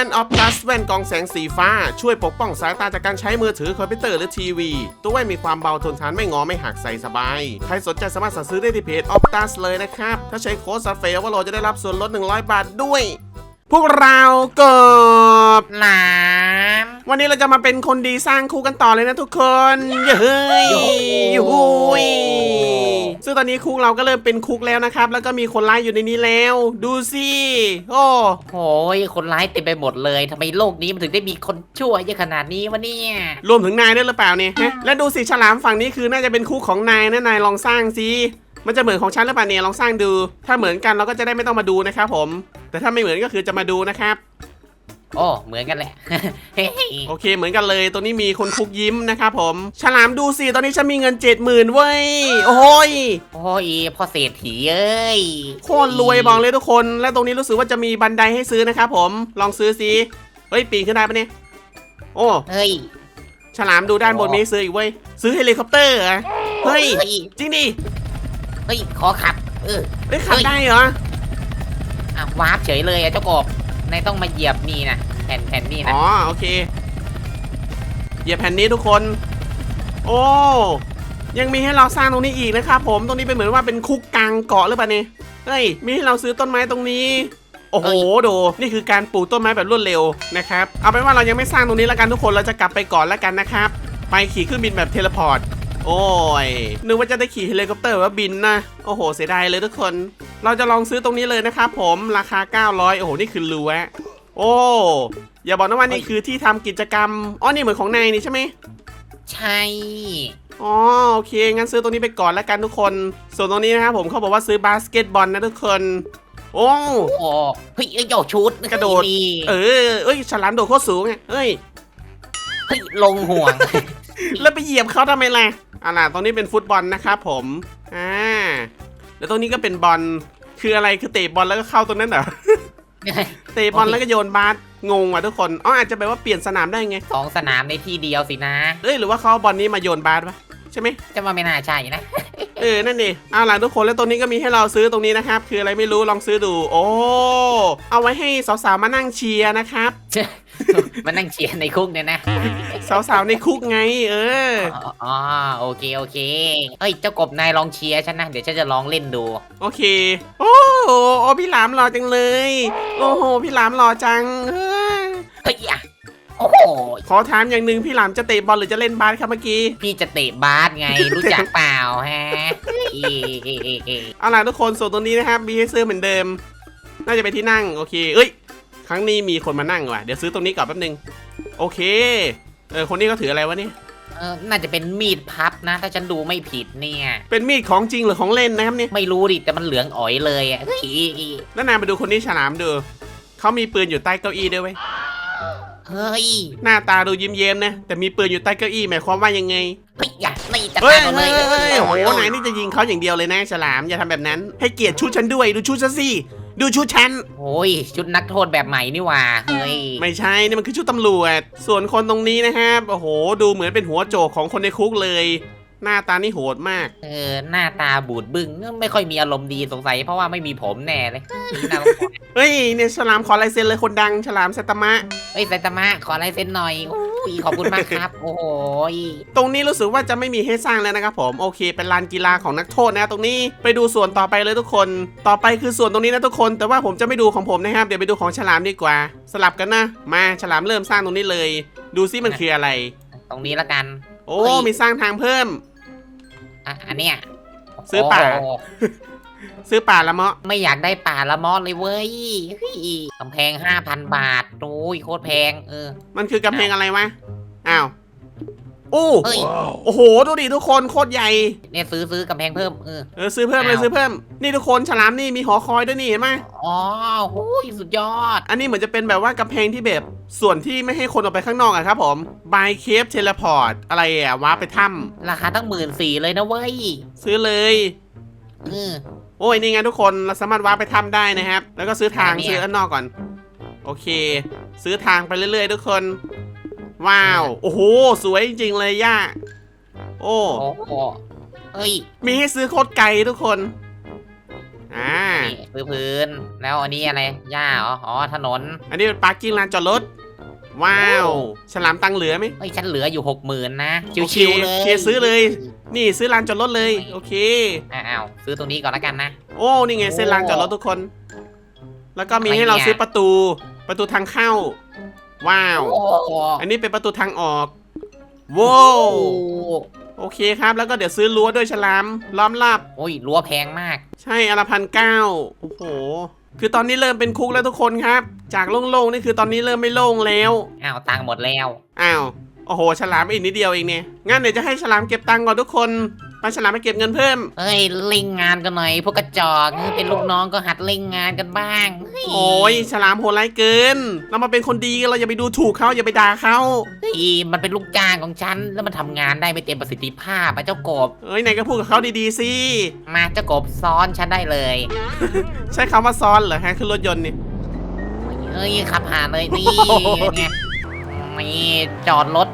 ว่นออฟพลัสแว่นกองแสงสีฟ้า ช่วยปกป้องสายตาจากการใช้มือถือคอมพิวเตอร์หรือทีวี ตัวแว่นมีความเบาทนทานไม่งอไม่หักใส่สบาย ใครสนใจสามารถสั่งซื้อได้ที่เพจออฟตัสเลยนะครับ ถ้าใช้โค้ดซัฟเฟลว่าเราจะได้รับส่วนลด 100 บาทด้วย พวกเรากบหลามวันนี้เราจะมาเป็นคนดีสร้างคู่กันต่อเลยนะทุกคนเฮ้ยยูหูยซึ่งตอนนี้คุกเราก็เริ่มเป็นคุกแล้วนะครับ แล้วก็มีคนร้ายอยู่ในนี้แล้ว ดูสิโอ้โอ้ยคนร้ายเต็มไปหมดเลยทำไมโลกนี้มันถึงได้มีคนชั่วเยอะขนาดนี้วะเนี่ยรวมถึงนายด้วยหรือเปล่าเนี่ยฮะและดูสิฉลามฝั่งนี้คือน่าจะเป็นคุกของนายนะนายลองสร้างสิ มันจะเหมือนของฉันหรือเปล่าเนี่ยลองสร้างดู ถ้าเหมือนกันเราก็จะได้ไม่ต้องมาดูนะครับผม แต่ถ้าไม่เหมือนก็คือจะมาดูนะครับ โอ้ เหมือนกันแหละ เฮ้ยโอเคเหมือนกันเลยตัวนี้มีคนคุกยิ้มนะครับผม ฉลามดูสิตอนนี้ฉันมีเงินเจ็ดหมื่นเว้ย โอ้ย โอ้ยพ่อเศรษฐีเอ้ยโคตรรวยบอกเลยทุกคน และตรงนี้รู้สึกว่าจะมีบันไดให้ซื้อนะครับผม ลองซื้อสิเฮ้ยปีนขึ้นได้ปะเนี่ย โอ้ เฮ้ย ฉลามดูด้านบนมีให้ซื้ออีกเว้ย ซื้อเฮลิคอปเตอร์เหรอะเฮ้ยเฮ้ย จริงดิเฮ้ยขอขับ เออเฮ้ยขับเฮ้ยได้เหรออะวาร์ปเฉยเลยอะเจ้ากบนายต้องมาเหยียบนี่นะแผ่นแผ่นนี่นะอ๋อโอเค เหยียบแผ่นนี้ทุกคน โอ้ยังมีให้เราสร้างตรงนี้อีกนะครับผมตรงนี้เป็นเหมือนว่าเป็นคุกกลางเกาะหรือเปล่าเนี่ยเฮ้ยมีให้เราซื้อต้นไม้ตรงนี้ โอ้โหดูนี่คือการปลูกต้นไม้แบบรวดเร็วนะครับเอาเป็นว่าเรายังไม่สร้างตรงนี้แล้วกันทุกคนเราจะกลับไปก่อนแล้วกันนะครับ ไปขี่เครื่องบินแบบเทเลพอร์ต โอ้ย นึกว่าจะได้ขี่เฮลิคอปเตอร์ว่าบินนะ โอ้โห เสียดายเลยทุกคน เราจะลองซื้อตรงนี้เลยนะครับผม ราคา 900 โอ้โห นี่คือรูแวะโอ้ อย่าบอกนะว่านี่คือที่ทำกิจกรรม อ๋อ นี่เหมือนของนายนี่ใช่ไหม ใช่ อ๋อ โอเค งั้นซื้อตรงนี้ไปก่อนแล้วกันทุกคน ส่วนตรงนี้นะครับผมเขาบอกว่าซื้อบาสเกตบอลนะทุกคน โอ้โอ้เฮ้ยเอ้ยโยกชุดกระโดดนี่เออ เอ้ย ฉลามโดดโคตรสูงไงเอ้ย เฮ้ย ลงห่วง แล้วไปเหยียบเขาทำไมล่ะ อ่าล่ะตรงนี้เป็นฟุตบอลนะครับผมอ่าแล้วตรงนี้ก็เป็นบอลคืออะไรคือเตะบอลแล้วก็เข้าตรงนั้นเหรอเตะบอลแล้วก็โยนบาสงงว่ะทุกคนอ๋ออาจจะแปลว่าเปลี่ยนสนามได้ไงสองสนามในที่เดียวสินะเอ้ยหรือว่าเขาเอาบอลนี้มาโยนบาสปะ ใช่ไหมจะมาไม่น่าใช่นะ เออ นั่นดิเอาล่ะทุกคนแล้วตรงนี้ก็มีให้เราซื้อตรงนี้นะครับ คืออะไรไม่รู้ลองซื้อดู โอ้ เอาไว้ให้สาวๆมานั่งเชียร์นะครับมานั่งเชียร์ในคุกเนี่ยนะ สาวๆในคุกไง เอออ๋ออ๋อโอเคโอเค เอ้ยเจ้ากบนายลองเชียร์ฉันนะ เดี๋ยวฉันจะลองเล่นดู โอเค โอ้โหโอ้พี่หลามหล่อจังเลย โอ้โห พี่หลามหล่อจัง เฮ้ยเฮ้ยอะ โอ้โหขอถามอย่างหนึ่งพี่หลามจะเตะบอลหรือจะเล่นบาสครับเมื่อกี้พี่จะเตะบาสไงรู้จักเปล่าฮะอีเอาล่ะทุกคนส่วนตรงนี้นะครับมีให้ซื้อเหมือนเดิม น่าจะเป็นที่นั่งโอเค เอ้ย ครั้งนี้มีคนมานั่งว่ะเดี๋ยวซื้อตรงนี้ก่อนแป๊บนึงโอเคเออคนนี้เขาถืออะไรวะเนี่ยเออน่าจะเป็นมีดพับนะ ถ้าฉันดูไม่ผิดเนี่ย เป็นมีดของจริงหรือของเล่นนะครับเนี่ยไม่รู้ดิแต่มันเหลืองอ๋อยเลยอะเฮ้ยแล้วนายมาดูคนนี้ฉลามดูเขามีปืนอยู่ใต้เก้าอี้ด้วยเว้ย เฮ้ยหน้าตาดูยิ้มเย้มๆนะ แต่มีปืนอยู่ใต้เก้าอี้หมายความว่ายังไง เฮ้ยอย่านี่จะเฮ้ยตายหมดเลเฮ้ยยเฮ้ยโอ้โหนายนี่จะยิงเขาอย่างเดียวเลยนะฉลามอย่าทำแบบนั้น ให้เกียรติชุดฉันด้วยดูชุดฉันสิดูชุดฉัน โอ้ยชุดนักโทษแบบใหม่นี่หว่าเฮ้ยไม่ใช่นี่มันคือชุดตำรวจ ส่วนคนตรงนี้นะครับโอ้โห ดูเหมือนเป็นหัวโจกของคนในคุกเลย หน้าตานี่โหดมาก เออหน้าตาบูดบึ้งไม่ค่อยมีอารมณ์ดีสงสัย เพราะว่าไม่มีผมแน่เลยน่ารำคาญเฮ้ยเนี่ยฉลามขอลายเซ็นเลยคนดังฉลามไซตามะเฮ้ยไซตามะขอลายเซ็นหน่อยโอ้ยขอบคุณมากครับ โอ้โหยตรงนี้รู้สึกว่าจะไม่มีให้สร้างแล้วนะครับผมโอเคเป็นลานกีฬาของนักโทษนะตรงนี้ไปดูส่วนต่อไปเลยทุกคน ต่อไปคือส่วนตรงนี้นะทุกคน แต่ว่าผมจะไม่ดูของผมนะครับเดี๋ยวไปดูของฉลามดีกว่า สลับกันนะมาฉลามเริ่มสร้างตรงนี้เลย ดูซิมันคืออะไร ตรงนี้ละกัน โอ้เฮ้ยมีสร้างทางเพิ่ม อะอันเนี้ยซื้อป่า โโหซื้อป่าละเมาะไม่อยากได้ป่าละมอสเลยเว้ยเฮ้ยกำแพงห้าพันบาทโอ้ยโคตรแพงเออ มันคือกำแพงอะไรวะ อ้าว โอ้เฮ้ย โอ้โหดูดิทุกคนโคตรใหญ่เนี่ยซื้อซื้อกำแพงเพิ่มเออ เออซื้อเพิ่มเลยอ้าว ซื้อเพิ่ม นี่ทุกคนฉลามนี่มีหอคอยด้วยนี่เห็นไหมอ๋อโอ้ยสุดยอด อันนี้เหมือนจะเป็นแบบว่ากำแพงที่แบบส่วนที่ไม่ให้คนออกไปข้างนอกอะครับผม by cave teleport อะไรอะว้าร์ปไปถ้ราคาตั้งหมื่นสี่เลยนะเว้ยำซื้อเลย เออ โอ้ยนี่ไงทุกคนเราสามารถว้าร์ปไปถ้ำได้นะครับ แล้วก็ซื้อทางอันเนี้ย ซื้ออันนอกก่อน โอเค ซื้อทางไปเรื่อยๆ ทุกคน ว้าว โอ้โห สวยจริงๆเลยย่า โอ้ โอ้โหเฮ้ยมีให้ซื้อโคตรไกลทุกคน อ่า นี่พื้นพื้น แล้วอันนี้อะไรหญ้าเหรออ๋อถนนอันนี้เป็นปาร์กิ้งลานจอดรถ ว้าว ฉลามตังเหลือไหมเฮ้ยฉันเหลืออยู่หกหมื่นนะโอเคชิวๆเลยโอเคซื้อเลย นี่ซื้อลานจอดรถเลย โอเค อ้าวซื้อตรงนี้ก่อนแล้วกันนะ โอ้ นี่ไงเส้นลานจอดรถทุกคน แล้วก็มีอะไรให้เราเนี่ยซื้อประตู ประตูทางเข้า ว้าวโอ้โหอันนี้เป็นประตูทางออกว้าวโอเคครับ แล้วก็เดี๋ยวซื้อรั้วด้วยฉลามล้อมรอบโอ้ยรั้วแพงมาก ใช่อนละพันเก้าโอ้โห คือตอนนี้เริ่มเป็นคุกแล้วทุกคนครับ จากโล่งๆนี่คือตอนนี้เริ่มไม่โล่งแล้วอ้าวตังค์หมดแล้วอ้าวโอ้โหฉลามอีกนิดเดียวเองเนี่ยงั้นเดี๋ยวจะให้ฉลามเก็บตังค์ก่อนทุกคน ไปฉลามไปเก็บเงินเพิ่ม เฮ้ยเล่งงานกันหน่อย พวกกระจอกเป็นลูกน้องก็หัดเล่งงานกันบ้างเฮ้ยโอ้ยฉลามโหดร้ายเกิน เรามาเป็นคนดีกันเราอย่าไปดูถูกเขาอย่าไปด่าเขาเฮ้ยมันเป็นลูกจ้างของฉันแล้วมันทำงานได้ไม่เต็มประสิทธิภาพอะเจ้ากบ เอ้ยไหนก็พูดกับเขาดีๆสิมาเจ้ากบซ้อนฉันได้เลยใช้คำว่าซ้อนเหรอฮะขึ้นรถยนต์นี่ เฮ้ยขับผ่านเลยนี่โอ้โห ไงนี่จอดรถ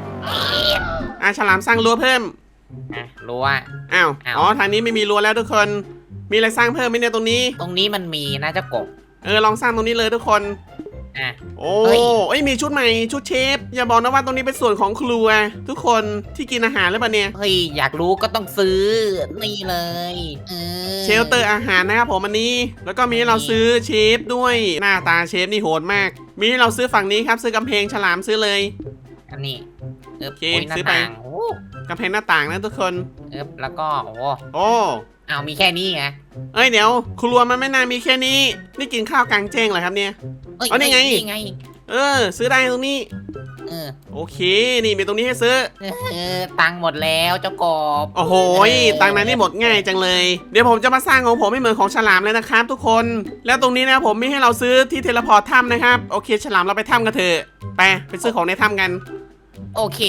อะฉลามสร้างรั้วเพิ่ม อะรั้ว อ้าวอ้าว อ๋อทางนี้ไม่มีรั้วแล้วทุกคน มีอะไรสร้างเพิ่มไหมเนี่ยตรงนี้ ตรงนี้มันมีนะเจ้ากบเออลองสร้างตรงนี้เลยทุกคน อะ โอ้เฮ้ย เอ้ยมีชุดใหม่ชุดเชฟอย่าบอกนะว่าตรงนี้เป็นส่วนของครัว ทุกคนที่กินอาหารหรือเปล่าเนี่ย เฮ้ยอยากรู้ก็ต้องซื้อนี่เลยเออเชลเตอร์อาหารนะครับผมอันนี้ แล้วก็มีให้เราซื้อเชฟด้วยหน้าตาเชฟนี่โหดมาก มีให้เราซื้อฝั่งนี้ครับซื้อกำแพงฉลามซื้อเลย อันนี้ เอบโอเคโอ้ยหน้าซื้อไป ต่างโอ้กำแพงหน้าต่างนะทุกคน เอบแล้วก็โอ้โอ้อ้าวมีแค่นี้ไงเอ้ยเดี๋ยวครัวมันไม่น่ามีแค่นี้ นี่กินข้าวกลางแจ้งเหรอครับเนี่ย เอ้ยอ๋อนี่ไง นี่ไงเออ ซื้อได้ตรงนี้ เออโอเค นี่มีตรงนี้ให้ซื้อ เออตังค์หมดแล้วเจ้ากบโอ้โหยตังค์นั้นนี่หมดง่ายจังเลย เดี๋ยวผมจะมาสร้างของผมให้เหมือนของฉลามเลยนะครับ ทุกคน แล้วตรงนี้นะผมมีให้เราซื้อที่เทเลพอร์ตถ้ำนะครับ โอเค ฉลามเราไปถ้ำกันเถอะ ไป ไปซื้อของในถ้ำกัน โอเค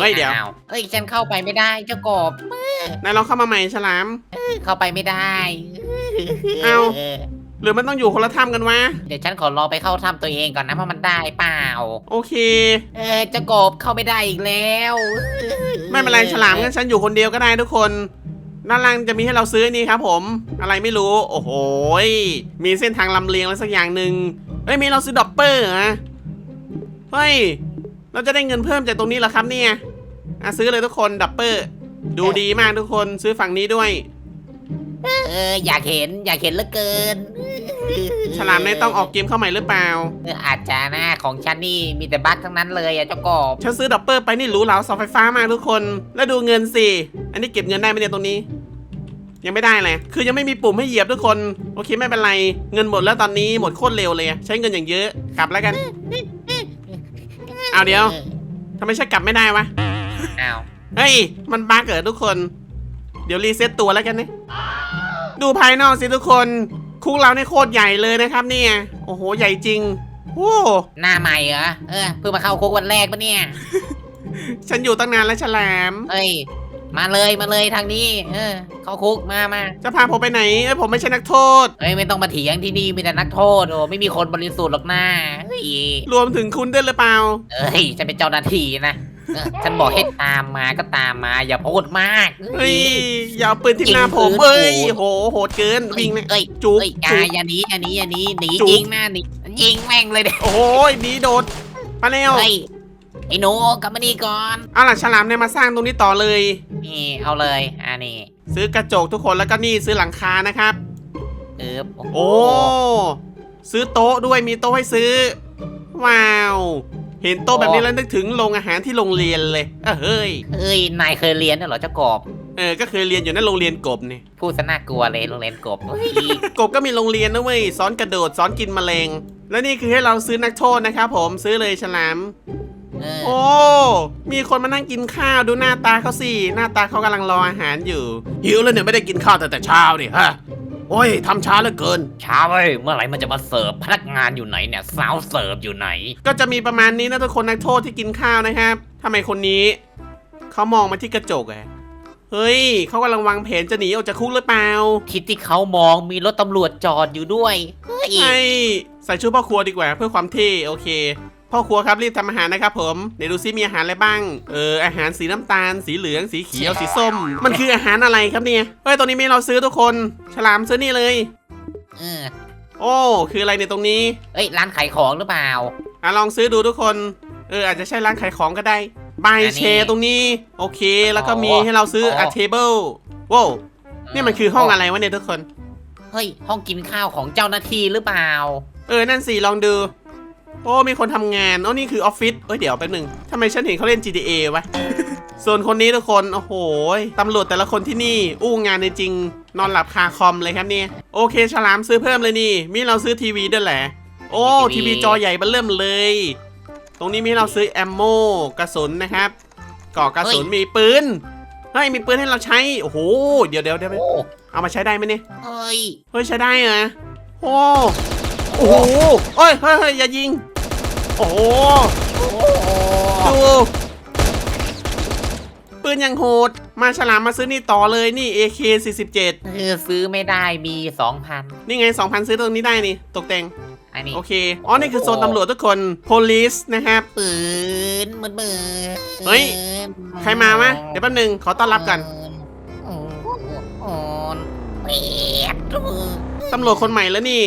เฮ้ยเดี๋ยว อ้าเฮ้ยฉันเข้าไปไม่ได้เจ้ากบนายลองเข้ามาใหม่ฉลามเข้าไปไม่ได้เอ้า หรือมันต้องอยู่คนละถ้ำกันวะ เดี๋ยวฉันขอลองไปเข้าถ้ำตัวเองก่อนนะว่ามันได้เปล่า โอเค เออเจ้ากบเข้าไม่ได้อีกแล้วไม่เป็นไรฉลามงั้นฉันอยู่คนเดียวก็ได้ทุกคนด้านล่างจะมีให้เราซื้อนี่ครับผม อะไรไม่รู้ โอ้โหยมีเส้นทางลำเลียงอะไรสักอย่างหนึ่งเอ้ยมีเราซื้อดอปเปอร์เหรอเฮ้ย เราจะได้เงินเพิ่มจากตรงนี้เหรอครับเนี่ยอะซื้อเลยทุกคนดับเปอร์ ดูดีมากทุกคนซื้อฝั่งนี้ด้วย เออ อยากเห็นอยากเห็นเหลือเกินฉลามในต้องออกเกมเข้าใหม่หรือเปล่า เอออาจจะนะของฉันนี่มีแต่บั๊กทั้งนั้นเลยอะเจ้ากบฉันซื้อดับเปอร์ไปนี่หรูหราเสาไฟฟ้ามากทุกคน แล้วดูเงินสิ อันนี้เก็บเงินได้ไหมเนี่ยตรงนี้ ยังไม่ได้เลย คือยังไม่มีปุ่มให้เหยียบทุกคน โอเคไม่เป็นไร เงินหมดแล้วตอนนี้หมดโคตรเร็วเลยอะใช้เงินอย่างเยอะ กลับแล้วกัน เอาเดี๋ยวทำไมใช่กลับไม่ได้วะ อ้าวเฮ้ย มันบั๊กเหรอทุกคน เดี๋ยวรีเซ็ตตัวแล้วกันนะดูภายนอกสิทุกคน คุกเราเนี่ยโคตรใหญ่เลยนะครับเนี่ย โอ้โห ใหญ่จริงโอ้หน้าใหม่เหรอ เออ เพิ่งมาเข้าคุกวันแรกปะเนี่ย ฉันอยู่ตั้งนานแล้วฉลาม เฮ้ย มาเลยมาเลยทางนี้ เออ เข้าคุกมามาจะพาผมไปไหนเอ้ยผมไม่ใช่นักโทษ เฮ้ยไม่ต้องมาเถียงที่นี่มีแต่นักโทษโอ้ไม่มีคนบริสุทธิ์หรอกหน้าเฮ้ยรวมถึงคุณด้วยหรือเปล่า เอ้ยฉันเป็นเจ้าหน้าที่นะเออฉันบอกให้ตามมาก็ตามมาอย่าพูดมากเฮ้ยอย่าเอาปืนที่หน้าผมยิงปืนเอ้ยขู่โหโหดเกินวิ่งเนี่ยเอ้ยจุกเอ้ยอย่าจุกอย่าหนีอย่าหนีอย่าหนีหนีจุกยิงหน้าหนียิงแม่งเลยเด็โอ้โหหนีโดดมาแล้ว เฮ้ย ไอ้หนูกลับมานี่ก่อนเอาล่ะฉลามเนี่ยมาสร้างตรงนี้ต่อเลย นี่เอาเลยอ่านี่ซื้อกระจกทุกคนแล้วก็นี่ซื้อหลังคานะครับ เออโอ้โหโอ้ซื้อโต๊ะด้วยมีโต๊ะให้ซื้อ ว้าว เห็นโต๊ะแบบนี้แล้วนึกถึงโรงอาหารที่โรงเรียนเลยเออเฮ้ยเฮ้ยนายเคยเรียนด้วยเหรอเจ้ากบเออก็เคยเรียนอยู่นั่นโรงเรียนกบเนี่ยพูดซะน่ากลัวเลยโรงเรียนกบเฮ้ยกบก็มีโรงเรียนนะเว้ยสอนกระโดดสอนกินแมลง และนี่คือให้เราซื้อนักโทษนะครับผมซื้อเลยฉลาม เออโอ้ มีคนมานั่งกินข้าวดูหน้าตาเขาสิ หน้าตาเขากำลังรออาหารอยู่ หิวแล้วเนี่ยไม่ได้กินข้าวแต่แต่เช้าดิฮะ โอ้ยทำช้าเหลือเกิน ช้าเว้ยเมื่อไหร่มันจะมาเสิร์ฟพนักงานอยู่ไหนเนี่ยสาวเสิร์ฟอยู่ไหน ก็จะมีประมาณนี้นะทุกคนนักโทษที่กินข้าวนะครับทำไมคนนี้ เขามองมาที่กระจกอะเฮ้ยเขากำลังวางแผนจะหนีออกจากคุกหรือเปล่าทิศที่เขามองมีรถตำรวจจอดอยู่ด้วยเฮ้ย ใช่ใส่ชุดพ่อครัวดีกว่าเพื่อความเท่โอเค พ่อครัวครับรีบทำอาหารนะครับผมเดี๋ยวดูซิมีอาหารอะไรบ้างเอออาหารสีน้ำตาล สีเหลืองสีเขียวสีส้ม มันคืออาหารอะไรครับเนี่ยเฮ้ยตัวนี้มีเราซื้อทุกคนฉลามซื้อนี่เลย เออโอ้คืออะไรในยตรงนี้ เอ้ย ร้านขายของหรือเปล่า อะลองซื้อดูทุกคน เอออาจจะใช่ร้านขายของก็ได้บายอันนี้เชตรงนี้ โอเค แล้วก็มีอ๋อให้เราซื้ออ๋อ a table ว้าวนี่มันคือห้องอะไรวะเนี่ยทุกคน เฮ้ย ห้องกินข้าวของเจ้าหน้าที่หรือเปล่า เออ นั่นสิลองดู โอ้มีคนทำงานอ๋อนี่คือออฟฟิศเอ้ยเดี๋ยวแป๊บหนึงทำไมฉันเห็นเขาเล่น GTA วะ ส่วนคนนี้ทุกคน โอ้โหตำรวจแต่ละคนที่นี่ อู้งานในจริง นอนหลับคาคอมเลยครับเนี่ยโอเค ฉลามซื้อเพิ่มเลยนี่ มีเราซื้อทีวีด้วยแหละ โอ้ทีทีวีวีจอใหญ่เบันเริ่มเลย ตรงนี้มีให้เราซื้อแอมโมกระสุนนะครับกรอกกระสุนมีปืนเฮ้ยมีปืนให้เราใช้ โอ้โห เดี๋ยวเดี๋ยวเดี๋ยวโอ้เอามาใช้ได้ไหมเนี่ย เฮ้ย เฮ้ยใช้ได้เหรอโอ้ โอ้โหเอ้ยเฮ้ยเฮ้ยอย่ายิง โอ้โหโอ้ดูปืนยังโหด มาฉลามมาซื้อนี่ต่อเลยนี่ AK 47เออซื้อไม่ได้มีสองพันนี่ไง 2,000 ซื้อตรงนี้ได้นี่ ตกแต่ง อันนี้โอเค อ๋อ นี่คือโซนตำรวจทุกคน police นะครับ ปืนมือมือเฮ้ย ใครมาวะเดี๋ยวแป๊บนึง ขอต้อนรับกัน โอ้โหโอ้โหเป็ดตำรวจคนใหม่แล้วนี่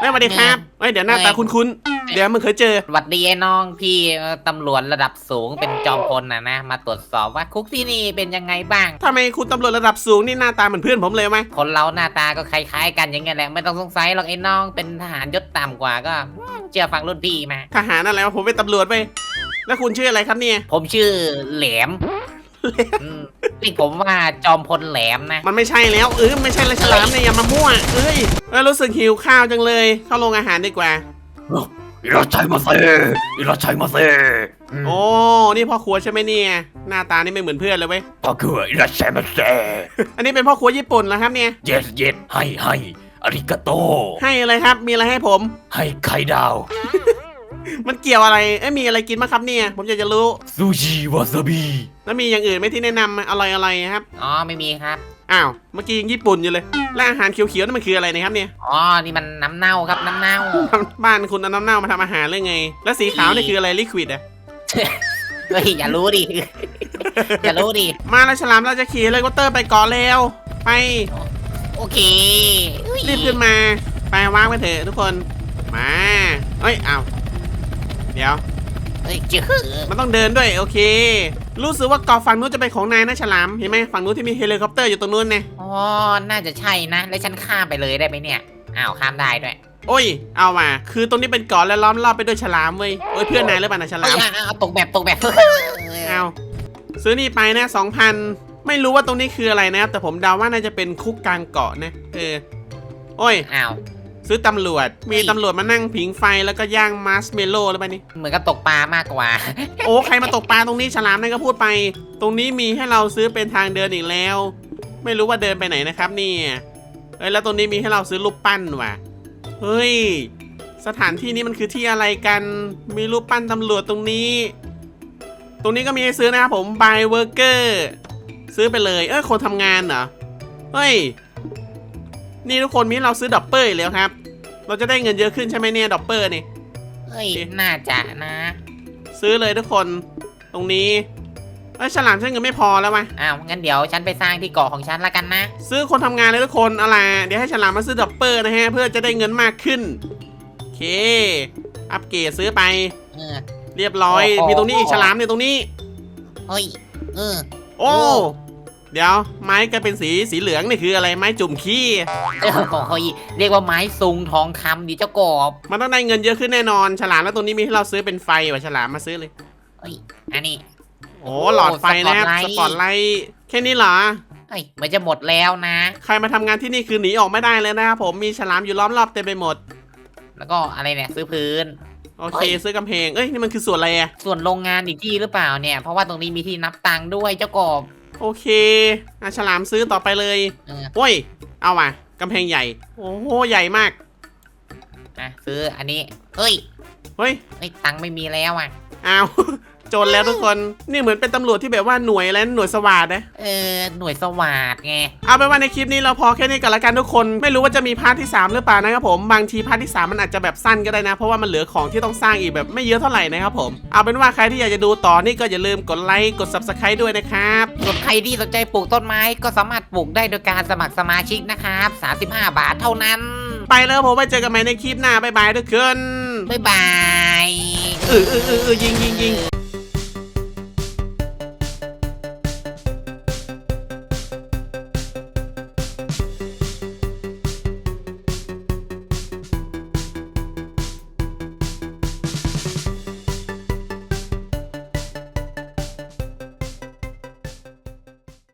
เอ้ยสวัสดีครับเอ้ยเดี๋ยวหน้าตาคุ้นๆ เดี๋ยวมึงเคยเจอ สวัสดีไอ้น้องพี่เอ่อตำรวจระดับสูงเป็นจอมพลนะนะ มาตรวจสอบว่าคุกที่นี่เป็นยังไงบ้าง ทำไมคุณตำรวจระดับสูงนี่หน้าตาเหมือนเพื่อนผมเลยไหมคนเราหน้าตาก็คล้ายๆ กันอย่างเงี้ยแหละไม่ต้องสงสัยหรอกไอ้น้องเป็นทหารยศต่ำกว่าก็อืมเชื่อฟังรุ่นพี่มา ทหารอะไรวะผมเป็นตำรวจไปแล้วคุณชื่ออะไรครับเนี่ย ผมชื่อแหลม อืมนี่ผมว่าจอมพลแหลมนะ มันไม่ใช่แล้วเออไม่ใช่เลยฉลามเนี่ยอย่ามามั่วเอ้ยเอ้ยรู้สึกหิวข้าวจังเลย เข้าโรงอาหารดีกว่า いらっしゃいませいらっしゃいませ โอ้ นี่พ่อครัวใช่ไหมเนี่ย หน้าตานี่ไม่เหมือนเพื่อนเลยเว้ย パクはいらっしゃいませ อันนี้เป็นพ่อครัวญี่ปุ่นแล้วครับเนี่ย イエスイエスはいはいありがと ให้อะไรครับ มีอะไรให้ผม うはい階段 มันเกี่ยวอะไรเอ้ยมีอะไรกินบ้างครับเนี่ย ผมอยากจะรู้ ซูชิวาซาบิแล้วมีอย่างอื่นไหมที่แนะนำอะไรอะไรครับ อ๋อไม่มีครับ อ้าว เมื่อกี้ยังญี่ปุ่นอยู่เลย และอาหารเขียวๆนั่นมันคืออะไรนะครับเนี่ย อ๋อ นี่มันน้ำเน่าครับน้ำเน่า บ้านคุณเอาน้ำเน่ามาทำอาหารเรื่องไง แล้วสีขาวนี่คืออะไรลิควิดอะเฮ้ยอย่ารู้ดิ อย่ารู้ดิ มาแล้วฉลามเราจะขี่เลยวอปเตอร์ไปเกาะเร็วไป โอเครีบขึ้นมา ไปว่างไปเถอะทุกคน มาเฮ้ยอ้าว เดี๋ยว เฮ้ยเจอมันต้องเดินด้วยโอเค รู้สึกว่าเกาะฝั่งนู้นจะเป็นของนายนะฉลาม เห็นไหมฝั่งนู้นที่มีเฮลิคอปเตอร์อยู่ตรงนู้นไงอ๋อน่าจะใช่นะ แล้วฉันข้ามไปเลยได้ไหมเนี่ยอ้าวข้ามได้ด้วยโอ้ย เอาว่ะคือตรงนี้เป็นเกาะแล้วล้อมรอบไปด้วยฉลามเว้ยโอ้ยเพื่อนนายหรือเปล่านะฉเอ้ลายมเอาเอาตกแบบตกแบบ เอาซื้อนี่ไปนะสองพันไม่รู้ว่าตรงนี้คืออะไรนะครับแต่ผมเดาว่าน่าจะเป็นคุกกลางเกาะนะเออโอ้ย อ้าว ซื้อตำรวจ มีเฮ้ยตำรวจมานั่งผิงไฟแล้วก็ย่างมาร์ชเมลโล่หรือเปล่านี่ เหมือนกับตกปลามากกว่า โอ้ ใครมาตกปลาตรงนี้ฉลามนั่นก็พูดไป ตรงนี้มีให้เราซื้อเป็นทางเดินอีกแล้ว ไม่รู้ว่าเดินไปไหนนะครับเนี่ยเอ้ยแล้วตรงนี้มีให้เราซื้อรูปปั้นว่ะ เฮ้ย สถานที่นี้มันคือที่อะไรกัน มีรูปปั้นตำรวจตรงนี้ ตรงนี้ก็มีให้ซื้อนะครับผม buy worker ซื้อไปเลย เอ้ยคนทำงานเหรอ เฮ้ย นี่ทุกคนมีให้เราซื้อดับเบิลอีกแล้วครับ เราจะได้เงินเยอะขึ้นใช่ไหมเนี่ยดับเบิลนี่ เฮ้ยน่าจะนะ ซื้อเลยทุกคน ตรงนี้เอ้ยฉลามใช้เงินไม่พอแล้ววะอ้าว งั้นเดี๋ยวฉันไปสร้างที่เกาะของฉันละกันนะ ซื้อคนทำงานเลยทุกคนเอาล่ะเดี๋ยวให้ฉลามมาซื้อดับเบิลนะฮะเพื่อจะได้เงินมากขึ้นโอเค อัปเกรดซื้อไป เออ เรียบร้อย โอ้โห มีตรงนี้อีกฉลามเนี่ยตรงนี้ เฮ้ย เออ โอ้ โอ้ เดี๋ยวไม้ก็เป็นสีสีเหลืองนี่คืออะไรไม้จุ่มขี้เออโอ้ยเรียกว่าไม้ซุงทองคำดิเจ้ากบมันต้องได้เงินเยอะขึ้นแน่นอน ฉลามแล้วตรงนี้มีให้เราซื้อเป็นไฟว่ะฉลามมาซื้อเลยเฮ้ยอันนี้โอ้หลอดไฟนะครับสสปปออตตไลไลท์ท์แค่นี้เหรอเฮ้ยมันจะหมดแล้วนะ ใครมาทำงานที่นี่คือหนีออกไม่ได้เลยนะครับผมมีฉลามอยู่ล้อมรอบเต็มไปหมด แล้วก็อะไรเนี่ยซื้อพื้น โอเคเฮ้ย ซื้อกำแพงเอ้ยนี่มันคือส่วนอะไรอะส่วนโรงงานอีกที่หรือเปล่าเนี่ย เพราะว่าตรงนี้มีที่นับตังค์ด้วยเจ้ากบ โอเคอะฉลามซื้อต่อไปเลยเออโอ้ย เอาว่ะกำแพงใหญ่ โอ้โห ใหญ่มาก อะซื้ออันนี้เฮ้ยเฮ้ยเฮ้ยตังค์ไม่มีแล้วอะเอาโจรแล้วทุกคนนี่เหมือนเป็นตำรวจที่แบบว่าหน่วยอะไรนะหน่วยสวาดนะเออหน่วยสวัสดไงเอาเป็นว่าในคลิปนี้เราพอแค่นี้ก่อนละกันทุกคนไม่รู้ว่าจะมีพาร์ทที่ 3 หรือเปล่านะครับผมบางทีพาร์ทที่ 3 มันอาจจะแบบสั้นก็ได้นะ เพราะว่ามันเหลือของที่ต้องสร้างอีกแบบไม่เยอะเท่าไหร่นะครับผมเอาเป็นว่าใครที่อยากจะดูต่อนี่ก็อย่าลืมกดไลค์กด subscribe ด้วยนะครับส่วนใครที่สนใจปลูกต้นไม้ก็สามารถปลูกได้โดยการสมัครสมาชิกนะครับ35 บาทเท่านั้น ไปแล้วผมไว้เจอกันใหม่ในคลิปหน้าบ๊ายบายทุกคนบ๊ายบายเออเออเออเออยิงยิงยิง